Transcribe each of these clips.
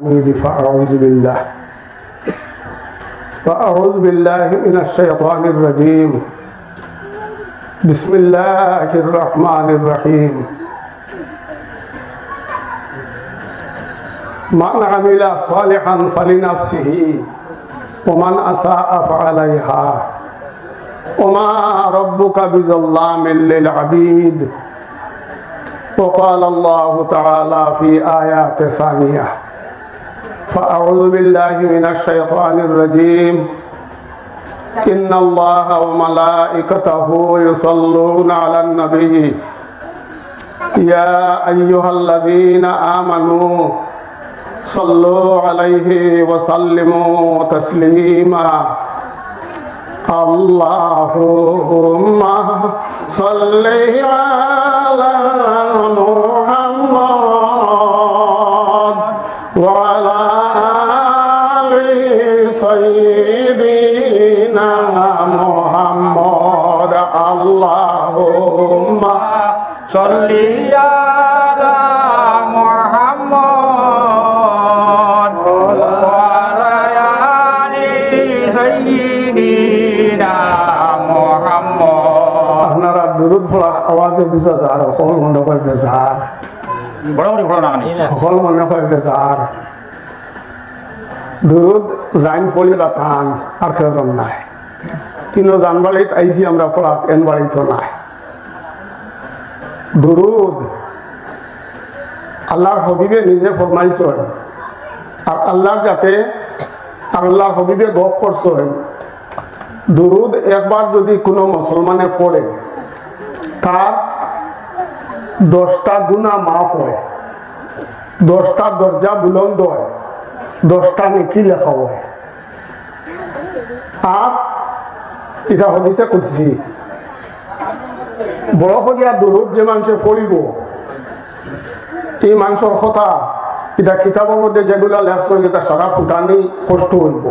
فأعوذ بالله. فأعوذ بالله من الشيطان الرجيم. بسم الله الرحمن الرحيم. من عمل صالحا فلنفسه ومن أساء فعليها. وما ربك بظلام للعبيد. وقال الله تعالى في آيات ثانية فأعوذ بالله من الشيطان الرجيم. إن الله وملائكته يصلون على النبي. يا أيها الذين آمنوا صلوا عليه وسلموا تسليما. اللهم صل على আপনারা দুরুদ পড়ার আওয়াজে বুঝা যার সকল মনে হয় বেজার? সকল মনে হয় দুরুদ জাইন পড়ি বা টান আর কেউ নাই। কিন্তু জান বাড়িত আইসি আমরা পড়াত এন বাড়িত নাই। দুরুদ। আল্লাহর হবিবে নিজে ফরমাইছেন। আর আল্লাহর যাতে আল্লাহর হবিবে গপ করছেন। দুরুদ একবার যদি কোনো মুসলমানে পড়ে, তার দশটা গুণা মাফ হয়। দশটা দরজা বুলন্দ হয়। দশটা নেকি লেখা হয়। আর এটা হদিসে কুদছি বড় করিয়া যে মানুষে পড়িব এই মানুষের কথা এটা কিতাবের মধ্যে যেগুলা লেখছে এটা সারা ফুটানি কষ্ট হইব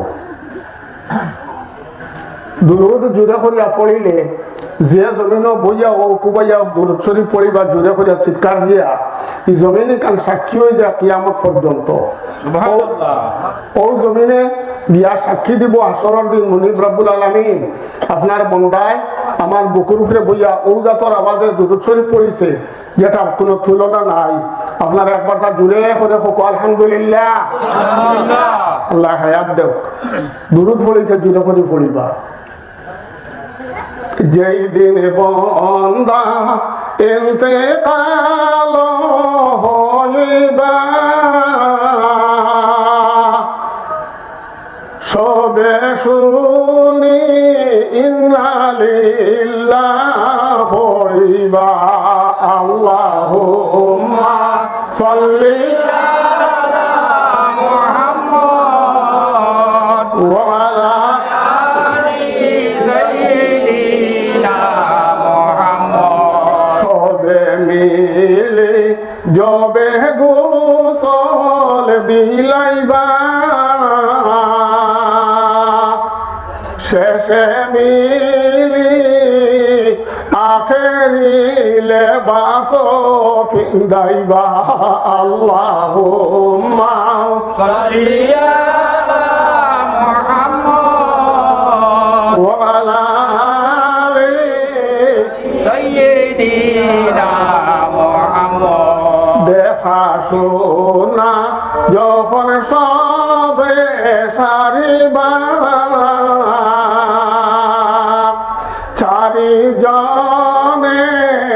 দূরত জোরে করিয়া পড়িলে যে জমিন বইয়া ও কুবাইয়া দূরত শরীফ পড়িবা জোরে করিয়া চিৎকার দিয়া এই জমিনে কান সাক্ষী হয়ে যা কিয়ামত পর্যন্ত। ও জমিনে বিয়া সাক্ষী দিব আসরের দিন মুনিব আলমিন। আপনার বন্দায় আমার বুকুর উপরে বইয়া ও জাতর আওয়াজে দূরত শরীফ পড়িছে যেটা কোনো তুলনা নাই। আপনার একবার তা জুড়ে আলহামদুলিল্লাহ। দুরুদ পড়িতে জুড়ে করে পড়িবা যেই দিন বন্দা এনতে কালো হইবা শুনি ইন্নালিল্লাহ হইবা আল্লাহ সল্লি মিলে জবে গোসল বিলাই শেষে মিলি আখেরিলে বাস ফিন্দাইবা আল্লাহ মা দেখা শোনা যখন সবে সারিবা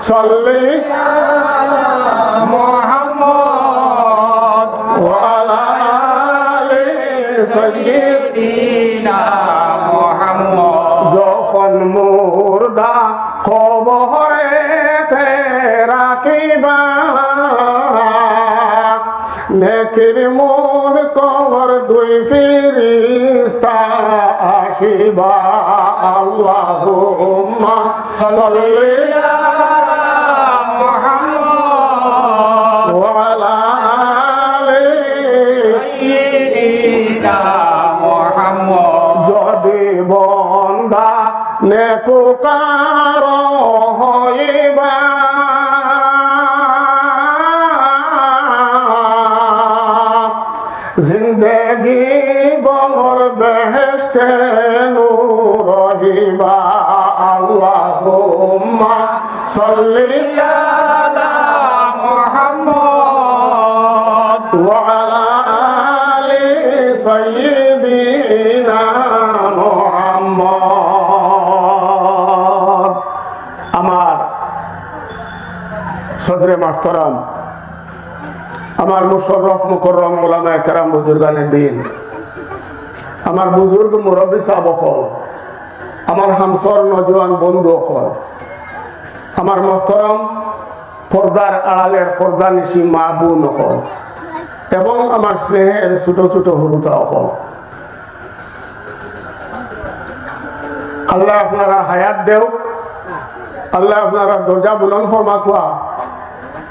সাল্লি মোহাম্মদ ওয়ালা আলি সাইয়্যিদি নেকির মন কমর দুই ফিরিস্তা আসিবা। আল্লাহ যদি বন্দা নেকুকার হইবা আমার সদরে মাহতরাম আমার মুশররফ মুকররম ওলামায়ে কেরাম বুজুর্গানের দিন। আমার বুজুর্গ মুরব্বী সাহেব হল আমার হামসর নজওয়ান বন্ধু হল আমার মহতরম পর্দার আড়ালের পর্দা নিশি মা বোন অকল, এবং আমার স্নেহের ছোট ছোট হরুতা হল আল্লাহ আপনারা হায়াত দেও আল্লাহ আপনারা দরজা বুলন ফরমা কোয়া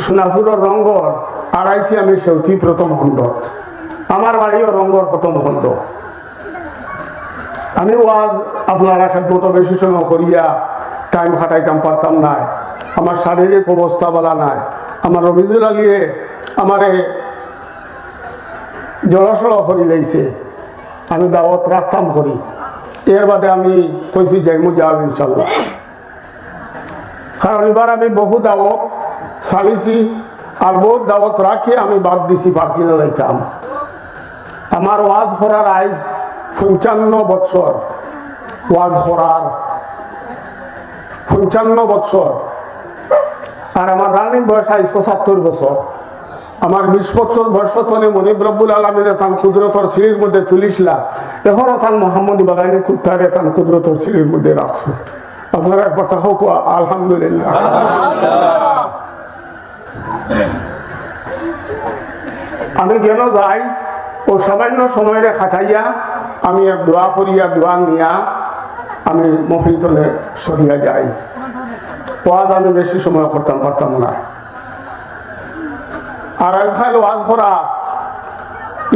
সোনাপুরের রঙ্গর আর আইছি আমি সেউতি প্রথম খণ্ডত আমার বাড়িও রঙ্গর প্রথম খণ্ড। আমি ওয়াজ আপনারা খেদমতো বেশি সময় করিয়া টাইম খাটাইতাম, পারতাম না। আমার শারীরিক অবস্থা বলা নাই। আমার রবিজুল আলিয়ে আমারে জড়সড় করি লাইছে। আমি দাওয়াত রাখতাম করি। এর বাদে আমি কইছি যাইমু যাও ইনশাল্লাহ কারণ এবার আমি বহু দাওয়াত সারিছি আর বহুত দাওয়াত রাখি, আমি বাদ দিছি, পারছি না যাইতাম আমার। ওয়াজ করার আইজ পঞ্চান্ন বছর ওয়াজ করার পঞ্চান্ন বছর আর আমার রানিং বয়স আইজ পঁচাত্তর বছর। আমার বিশ বছর বয়স তলে মনিব রব্বুল আলমীর তান কুদরতর সিঁড়ির মধ্যে তুলিসলা। এখনও তান মোহাম্মদ বাগানি কুত্তারে তান কুদরতর সিঁড়ির মধ্যে রাখছে। আপনারা একবার হোক, আলহামদুলিল্লাহ। আমি যেন যাই ও সামান্য সময়ের খাটাইয়া আমি এক দোয়া করিয়া দোয়া নিয়া আমি মফিল তলে সরিয়া যাই। ওয়াজ আমি বেশি সময় করতাম পারতাম না। আর আজকাল ওয়াজ করা।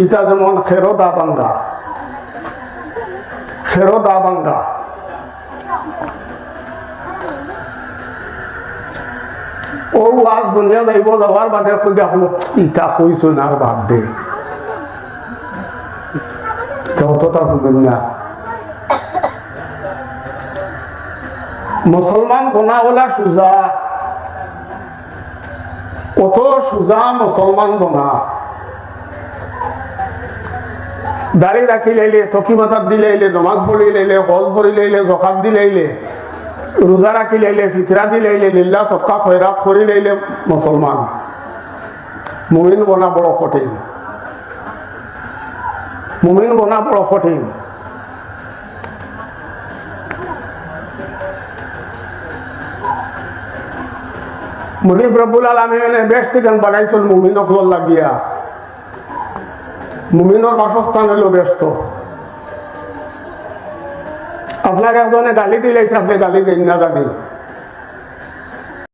ইটা যেমন খেরো দা বাঙ্গা খেরো দা বাঙ্গা ও ওয়াজ বনিয়া যাইব যাওয়ার বাদে হলো ইটা না বাদ দে। না। মুসলমান বনাওয়ালা সুজা। কত সুজা মুসলমান বনা দাড়ি রাখি লাইলে তকি মাথার দিলাইলে নমাজ পড়ি লাইলে হজ পড়ি লাইলে জকাত দিলাইলে রোজা রাখি লাইলে, ফিতরা দিলাইলে লিল্লা সপ্তাহ খয়রাত করি লাইলে, মুসলমান। মুমিন বনা বড় কঠিন। মুমিন বনা বড় কঠিন। মুনিব রব্বুল আলমিনে বেশ থেকে বানাইছিল মুমিনক লাগিয়া মুমিনের বাসস্থান হইল ব্যস্ত। আপনার একজনে গালি দিলাইছে আপনি গালি দিন না জানি